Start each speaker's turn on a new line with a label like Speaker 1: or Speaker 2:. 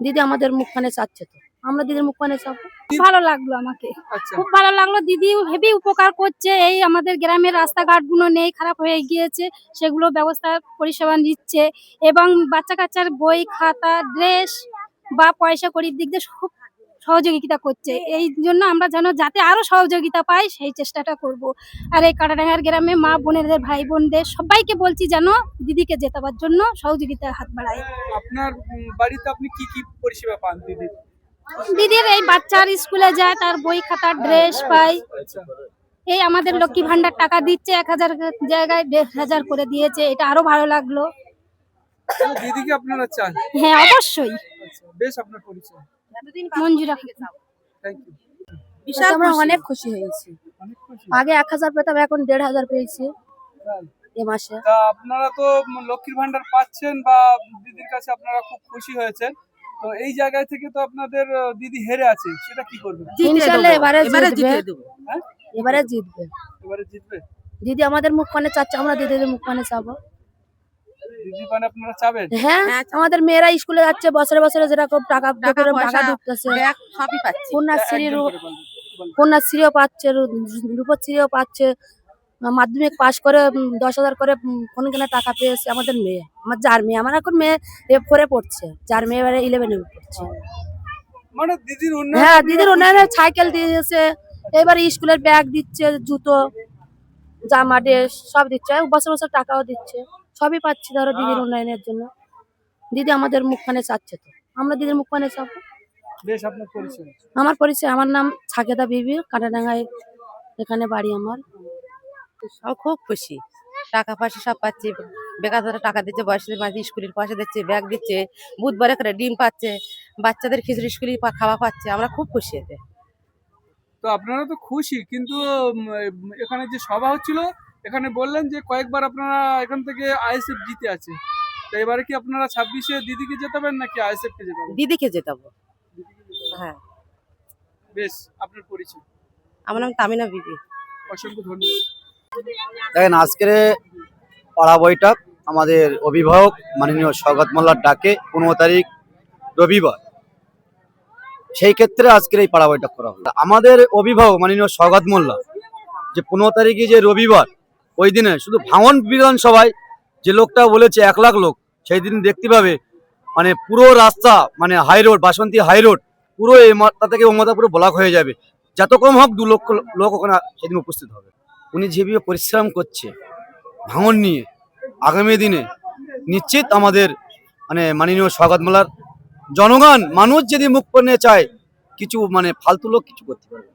Speaker 1: দিদি আমাদের মুখখানে চাচ্ছে তো। আমরা দিদির মুখখানে চাবো।
Speaker 2: খুব ভালো লাগল আমাকে।
Speaker 3: আচ্ছা।
Speaker 2: খুব ভালো লাগল। দিদি হেভি উপকার করছে। এই আমাদের গ্রামের রাস্তাঘাটগুলো নেই খারাপ হয়ে গিয়েছে। সেগুলো ব্যবস্থা পরিষেবা নিচ্ছে। এবং বাচ্চা কাচ্চার বই খাতা ড্রেস বা পয়সা করির দিক দিয়ে খুব সহযোগিতা করছে। এই জন্য আমরা যেন যাতে আরও সহযোগিতা পাই সেই চেষ্টাটা করব। আর এই কাটাডাঙ্গার গ্রামে মা বোনেদের ভাই বোনদের সবাইকে বলছি যেন দিদিকে জেতাবার জন্য সহযোগিতার হাত বাড়ায়।
Speaker 3: আপনার বাড়িতে আপনি কি কি পরিষেবা পান দিদি
Speaker 2: দিদির এই বাচ্চার স্কুলে যায় তার বই খাতা ড্রেস পাই
Speaker 3: আচ্ছা।
Speaker 2: এই আমাদের লক্ষ্মী ভান্ডার টাকা দিচ্ছে এক হাজার জায়গায় দেড় হাজার করে দিয়েছে। এটা আরও ভালো লাগল।
Speaker 3: দিদিকে আপনারা চান?
Speaker 2: হ্যাঁ অবশ্যই।
Speaker 3: আচ্ছা বেশ আপনার পরিচয়।
Speaker 2: মঞ্জুরা
Speaker 3: থ্যাংক ইউ
Speaker 1: বিশাল আমরা অনেক খুশি হয়েছি। আগে এক হাজার পেতাম এখন দেড় হাজার পেয়েছি এ মাসে।
Speaker 3: তা আপনারা তো লক্ষ্মীর ভান্ডার পাচ্ছেন বা দিদির কাছে আপনারা খুব খুশি হয়েছেন। তো এই জায়গায় থেকে তো আপনাদের দিদি হেরে আছে সেটা কি করবে
Speaker 1: ইনশাল্লাহ এবারে জিতবে।
Speaker 3: হ্যাঁ?
Speaker 1: এবারে জিতবে।
Speaker 3: এবারে জিতবে?
Speaker 1: দিদি আমাদের মুখ মুখখানে চাচ্ছে আমরা দিদিদের মুখ মুখখানে চাবো।
Speaker 3: আপনারা চাবেন?
Speaker 1: হ্যাঁ আমাদের মেয়েরা স্কুলে যাচ্ছে বছরে বছরে যেরকম টাকা
Speaker 4: টাকা
Speaker 1: টাকা ঢুকতেছে।
Speaker 4: ব্যাগ সবই পাচ্ছি।
Speaker 1: কন্যাশ্রী। কন্যাশ্রীও পাচ্ছে রু- রূপশ্রীও পাচ্ছে। মাধ্যমিক পাশ করে দশ হাজার করে কোন কেনা টাকা পেয়েছে আমাদের মেয়ে। আমার যার মেয়ে আমার এখন মেয়ে রেপ করে পড়ছে। যার মেয়ে এবারে ইলেভেনে পড়ছে।
Speaker 3: মানে দিদির
Speaker 1: হ্যাঁ দিদির? উন্নয়নে সাইকেল দিয়েছে। এবার স্কুলের ব্যাগ দিচ্ছে জুতো জামা ড্রেস সব দিচ্ছে। বছর বছর টাকাও দিচ্ছে। সবই পাচ্ছি ধরো দিদির উন্নয়নের জন্য। দিদি আমাদের মুখখানে চাচ্ছে তো। আমরা দিদির মুখখানে চাবো?
Speaker 3: বেশ আপনার পরিচয়।
Speaker 1: আমার পরিচয় আমার নাম ছাকেদা বিবি কাটাডাঙ্গায় এখানে বাড়ি আমার।
Speaker 4: সব খুব খুশি। টাকা পয়সা সব পাচ্ছি বেকার ধরে টাকা দিচ্ছে বয়সদের মাঝে স্কুলের পয়সা দিচ্ছে ব্যাগ দিচ্ছে বুধবারে করে ডিম পাচ্ছে বাচ্চাদের খিচুড়ি স্কুলে পা- খাওয়া পাচ্ছে আমরা খুব খুশি এতে।
Speaker 3: তো আপনারা তো খুশি কিন্তু এখানে যে সভা হচ্ছিল এখানে বললেন যে কয়েকবার আপনারা এখান থেকে আইএসএফ জিতে আছে। তো এবারে কি আপনারা ছাব্বিশে দিদিকে জেতাবেন নাকি আইএসএফ কে জেতাবেন
Speaker 4: দিদিকে জেতাবো হ্যাঁ।
Speaker 3: বেশ আপনার পরিচয়।
Speaker 4: আমার নাম তামিনা বিবি।
Speaker 3: অসংখ্য ধন্যবাদ।
Speaker 5: দেখেন আজকের পাড়া বৈঠক আমাদের অভিভাবক মাননীয় স্বগত মোল্লার ডাকে পনেরো তারিখ রবিবার। সেই ক্ষেত্রে আজকের এই পাড়া বৈঠক করা হলো। আমাদের অভিভাবক মাননীয় স্বগত মোল্লা যে পনেরো তারিখে যে রবিবার ওই দিনে শুধু ভাঙন বিধানসভায় যে লোকটা বলেছে এক লাখ লোক, সেই দিন দেখতে পাবে মানে পুরো রাস্তা মানে high road Basanti high road পুরো এই মাত্রা থেকে ওমতা পুরো ব্লক হয়ে যাবে যত কম হোক দু লক্ষ লোক ওখানে সেদিন উপস্থিত হবে উনি যেভাবে পরিশ্রম করছে, ভাঙন নিয়ে, আগামী দিনে নিশ্চিত আমাদের মানে মাননীয় স্বাগত মেলার জনগণ, মানুষ যদি মুখ পণ্যে চায়, কিছু মানে ফালতু লোক কিছু করতে পারবে।